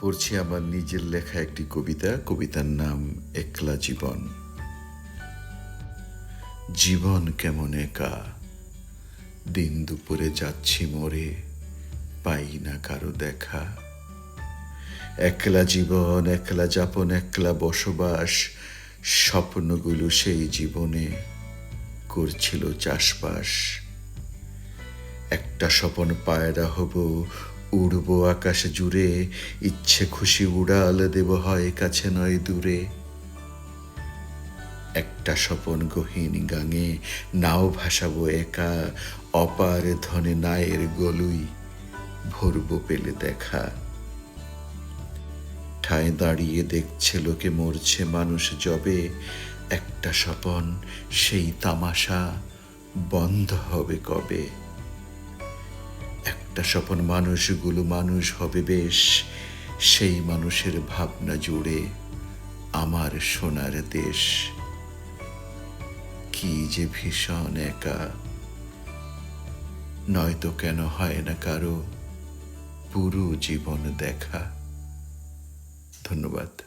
পড়ছি আমার নিজের লেখা একটি কবিতা, কবিতার নাম একলা জীবন। জীবন কেমন একা, দিন দুপুরে যাচ্ছি মরে পাই না কারও দেখা। একলা জীবন, একলা যাপন, একলা বসবাস, স্বপ্নগুলো সেই জীবনে করছিল চাষবাস। একটা স্বপন পায়রা হব উড়ব আকাশ জুড়ে, ইচ্ছে খুশি উড়াল দেব হয় কাছে নয় দূরে। একটা স্বপন গহীন গাঙে, নাও ভাসাবো একা, অপার ধনে নায়ের গলুই, ভরব পেলে দেখা। ঠায় দাঁড়িয়ে দেখছে লোকে মরছে মানুষ জবে, একটা স্বপন সেই তামাশা বন্ধ হবে কবে? একটা স্বপন মানুষগুলো মানুষ হবে বেশ। সেই মানুষের ভাবনা জুড়ে আমার সোনার দেশ। কি যে ভীষণ একা। নয়তো কেন হয় না কারও পুরো জীবন দেখা। ধন্যবাদ।